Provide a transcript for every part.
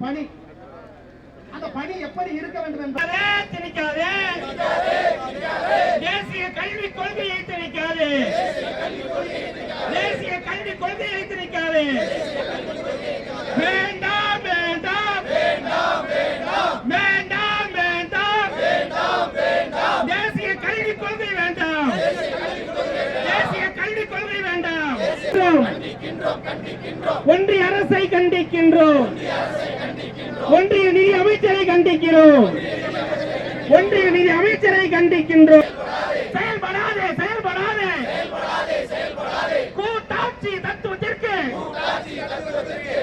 பணி. அந்த பணி எப்படி இருக்க வேண்டும் என்பது திணிக்காதே தேசிய கல்விக் கொள்கையை திணிக்காதே. தேசிய கல்விக் கொள்கையை திணிக்காதே. வேண்டாம் வேண்டாம். வேண்டாம் வேண்டாம். தேசிய கல்விக் கொள்கை வேண்டாம். தேசிய கல்விக் கொள்கை வேண்டாம். ஒன்றிய அரசை கண்டிக்கின்றோம். ஒன்றிய நிதி அமைச்சரை கண்டிக்கிறோம். ஒன்றிய நிதி அமைச்சரை கண்டிக்கின்றோம். செயல்படாதே செயல்படாதே. கூட்டாட்சி தத்துவத்திற்கு.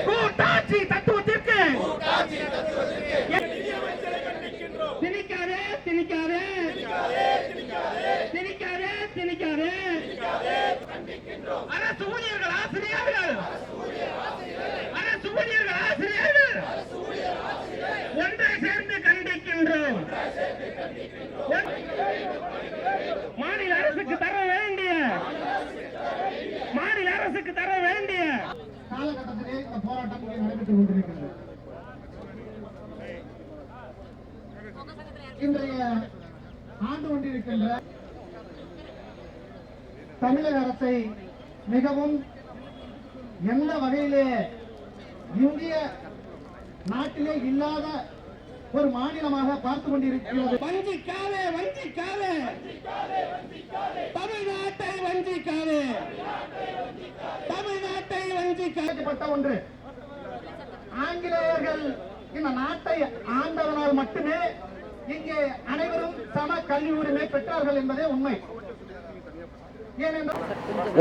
கூட்டாட்சி தத்துவத்திற்கு. திணிக்காதே திணிக்காதே. திணிக்காதே திணிக்காதே. அரசு ஊழியர் ஆசிரியர்கள் அரசு ஊழியர்கள் ஆசிரியர்கள் ஒன்றை சேர்ந்து கண்டிக்கின்றோம் மாநில அரசுக்கு தர வேண்டிய மாநில அரசுக்கு தர வேண்டிய காலகட்டத்திலே இந்த போராட்டம் நடைபெற்றுக் கொண்டிருக்கிறது. இன்றைய ஆண்டு கொண்டிருக்கின்ற தமிழக அரசை மிகவும் எந்த வகையிலே இந்திய நாட்டிலே இல்லாத ஒரு மாநிலமாக பார்த்து கொண்டிருக்கிறது. வஞ்சிக்காதே வஞ்சிக்காதே தமிழ்நாட்டை வஞ்சிக்காதே கேட்கப்பட்ட ஒன்று. ஆங்கிலேயர்கள் இந்த நாட்டை ஆண்டவனால் மட்டுமே இங்கே அனைவரும் சம கல்வி உரிமை பெற்றார்கள் என்பதே உண்மை.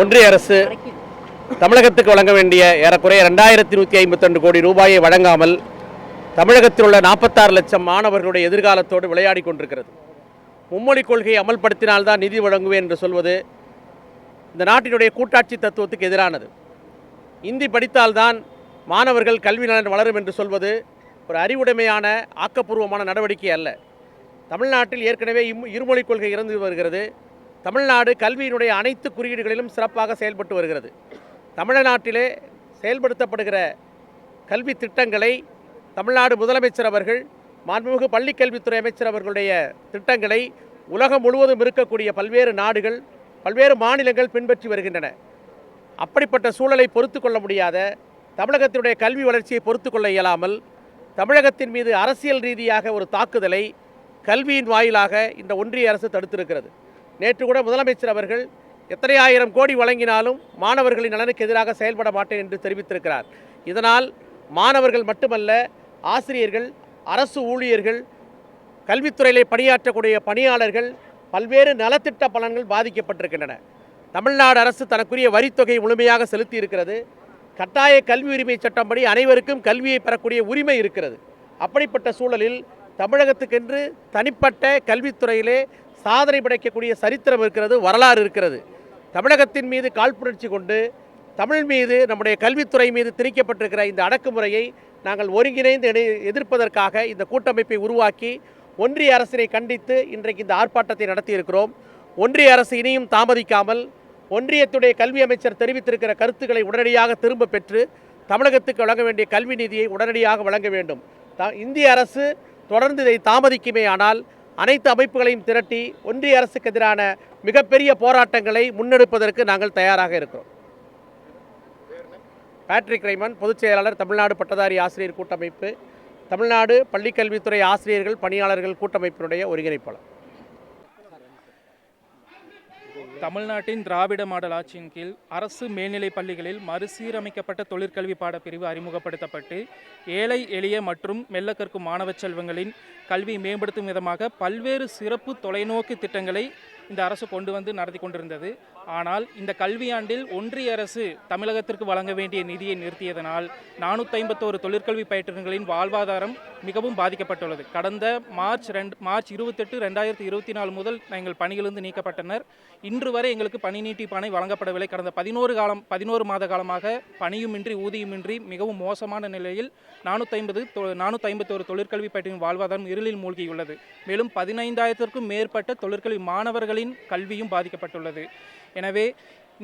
ஒன்றிய அரசு தமிழகத்துக்கு வழங்க வேண்டிய ஏறக்குறைய ரெண்டாயிரத்தி நூற்றி ஐம்பத்தி கோடி ரூபாயை வழங்காமல் தமிழகத்தில் உள்ள நாற்பத்தாறு லட்சம் மாணவர்களுடைய எதிர்காலத்தோடு விளையாடி கொண்டிருக்கிறது. மும்மொழி கொள்கையை அமல்படுத்தினால்தான் நிதி வழங்குவேன் என்று சொல்வது இந்த நாட்டினுடைய கூட்டாட்சி தத்துவத்துக்கு எதிரானது. இந்தி படித்தால்தான் மாணவர்கள் கல்வி நலன் வளரும் என்று சொல்வது ஒரு அறிவுடைமையான ஆக்கப்பூர்வமான நடவடிக்கை அல்ல. தமிழ்நாட்டில் ஏற்கனவே இம் இருமொழிக் கொள்கை இருந்து வருகிறது. தமிழ்நாடு கல்வியினுடைய அனைத்து குறியீடுகளிலும் சிறப்பாக செயல்பட்டு வருகிறது. தமிழ்நாட்டிலே செயல்படுத்தப்படுகிற கல்வி திட்டங்களை தமிழ்நாடு முதலமைச்சர் அவர்கள் மாண்புமிகு பள்ளிக்கல்வித்துறை அமைச்சர் அவர்களுடைய திட்டங்களை உலகம் முழுவதும் இருக்கக்கூடிய பல்வேறு நாடுகள் பல்வேறு மாநிலங்கள் பின்பற்றி வருகின்றன. அப்படிப்பட்ட சூழலை பொறுத்து கொள்ள முடியாத தமிழகத்தினுடைய கல்வி வளர்ச்சியை பொறுத்து கொள்ள இயலாமல் தமிழகத்தின் மீது அரசியல் ரீதியாக ஒரு தாக்குதலை கல்வியின் வாயிலாக இந்த ஒன்றிய அரசு தடுத்திருக்கிறது. நேற்று கூட முதலமைச்சர் அவர்கள் எத்தனை ஆயிரம் கோடி வழங்கினாலும் மாணவர்களின் நலனுக்கு எதிராக செயல்பட மாட்டேன் என்று தெரிவித்திருக்கிறார். இதனால் மாணவர்கள் மட்டுமல்ல ஆசிரியர்கள் அரசு ஊழியர்கள் கல்வித்துறையிலே பணியாற்றக்கூடிய பணியாளர்கள் பல்வேறு நலத்திட்ட பலன்கள் பாதிக்கப்பட்டிருக்கின்றன. தமிழ்நாடு அரசு தனக்குரிய வரித்தொகை முழுமையாக செலுத்தி இருக்கிறது கட்டாய கல்வி உரிமை சட்டம்படி அனைவருக்கும் கல்வியை பெறக்கூடிய உரிமை இருக்கிறது. அப்படிப்பட்ட சூழலில் தமிழகத்துக்கென்று தனிப்பட்ட கல்வித்துறையிலே சாதனை படைக்கக்கூடிய சரித்திரம் இருக்கிறது வரலாறு இருக்கிறது. தமிழகத்தின் மீது காழ்ப்புணர்ச்சி கொண்டு தமிழ் மீது நம்முடைய கல்வித்துறை மீது திணிக்கப்பட்டிருக்கிற இந்த அடக்குமுறையை நாங்கள் ஒருங்கிணைந்து எதிர்ப்பதற்காக இந்த கூட்டமைப்பை உருவாக்கி ஒன்றிய அரசினை கண்டித்து இன்றைக்கு இந்த ஆர்ப்பாட்டத்தை நடத்தியிருக்கிறோம். ஒன்றிய அரசு இனியும் தாமதிக்காமல் ஒன்றியத்துடைய கல்வி அமைச்சர் தெரிவித்திருக்கிற கருத்துக்களை உடனடியாக திரும்ப பெற்று தமிழகத்துக்கு வழங்க வேண்டிய கல்வி நிதியை உடனடியாக வழங்க வேண்டும். த- இந்திய அரசு தொடர்ந்து இதை தாமதிக்குமே ஆனால் அனைத்து அமைப்புகளையும் திரட்டி ஒன்றிய அரசுக்கு எதிரான மிகப்பெரிய போராட்டங்களை முன்னெடுப்பதற்கு நாங்கள் தயாராக இருக்கிறோம். பேட்ரிக் ரைமன் பொதுச் செயலாளர் தமிழ்நாடு பட்டதாரி ஆசிரியர் கூட்டமைப்பு தமிழ்நாடு பள்ளிக்கல்வித்துறை ஆசிரியர்கள் பணியாளர்கள் கூட்டமைப்பினுடைய ஒருங்கிணைப்பாளர். தமிழ்நாட்டின் திராவிட மாடல் ஆட்சியின் கீழ் அரசு மேல்நிலைப் பள்ளிகளில் மறுசீரமைக்கப்பட்ட தொழிற்கல்வி பாடப்பிரிவு அறிமுகப்படுத்தப்பட்டு ஏழை எளிய மற்றும் மெல்ல கற்கும் மாணவ செல்வங்களின் கல்வி மேம்படுத்தும் விதமாக பல்வேறு சிறப்பு தொலைநோக்கு திட்டங்களை இந்த அரசு கொண்டு வந்து நடத்தி கொண்டிருந்தது. ஆனால் இந்த கல்வியாண்டில் ஒன்றிய அரசு தமிழகத்திற்கு வழங்க வேண்டிய நிதியை நிறுத்தியதனால் நானூற்றி ஐம்பத்தோரு தொழிற்கல்வி பயிற்றுனர்களின் வாழ்வாதாரம் மிகவும் பாதிக்கப்பட்டுள்ளது. கடந்த மார்ச் ரெண்டு மார்ச் இருபத்தெட்டு ரெண்டாயிரத்தி இருபத்தி நாலு முதல் எங்கள் பணியிலிருந்து நீக்கப்பட்டனர். இன்று வரை எங்களுக்கு பணி நீட்டிப்பானை வழங்கப்படவில்லை. கடந்த பதினோரு காலம் பதினோரு மாத காலமாக பணியுமின்றி ஊதியமின்றி மிகவும் மோசமான நிலையில் நானூற்றி ஐம்பது நானூற்றி ஐம்பத்தோரு தொழிற்கல்வி பயிற்றின் வாழ்வாதாரம் இருளில் மூழ்கியுள்ளது. மேலும் பதினைந்தாயிரத்திற்கும் மேற்பட்ட தொழிற்கல்வி மக்களின் கல்வியும் பாதிக்கப்பட்டுள்ளது. எனவே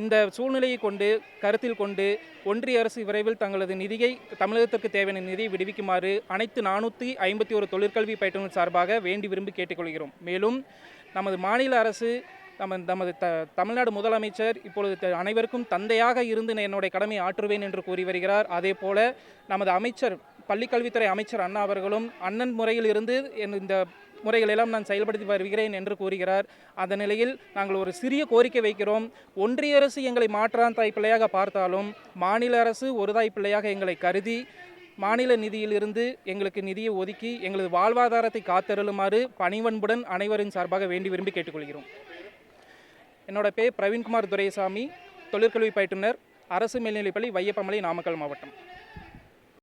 இந்த சூழ்நிலையை கொண்டு கருத்தில் கொண்டு ஒன்றிய அரசு விரைவில் தங்களது நிதியை தமிழகத்திற்கு தேவையான நிதியை விடுவிக்குமாறு அனைத்து நானூற்றி ஐம்பத்தி ஒரு தொழிற்கல்வி பயிற்றுனர் சார்பாக வேண்டி விரும்பி கேட்டுக்கொள்கிறோம். மேலும் நமது மாநில அரசு நம்ம நமது த தமிழ்நாடு முதலமைச்சர் இப்பொழுது அனைவருக்கும் தந்தையாக இருந்து நான் என்னுடைய கடமையை ஆற்றுவேன் என்று கூறி வருகிறார். அதே போல நமது அமைச்சர் பள்ளிக்கல்வித்துறை அமைச்சர் அண்ணா அவர்களும் அண்ணன் முறையில் இருந்து இந்த முறைகளெல்லாம் நான் செயல்படுத்தி வருகிறேன் என்று கூறுகிறார். அந்த நிலையில் நாங்கள் ஒரு சிறிய கோரிக்கை வைக்கிறோம். ஒன்றிய அரசு எங்களை மாற்றான் தாய் பிள்ளையாக பார்த்தாலும் மாநில அரசு ஒரு தாய் பிள்ளையாக எங்களை கருதி மாநில நிதியிலிருந்து எங்களுக்கு நிதியை ஒதுக்கி எங்களது வாழ்வாதாரத்தை காத்தருளுமாறு பணிவன்புடன் அனைவரின் சார்பாக வேண்டி விரும்பி கேட்டுக்கொள்கிறோம். என்னோட பேர் பிரவீன்குமார் துரைசாமி. தொழிற்கல்வி பயிற்றுனர். அரசு மேல்நிலைப்பள்ளி வையப்பமலை நாமக்கல் மாவட்டம்.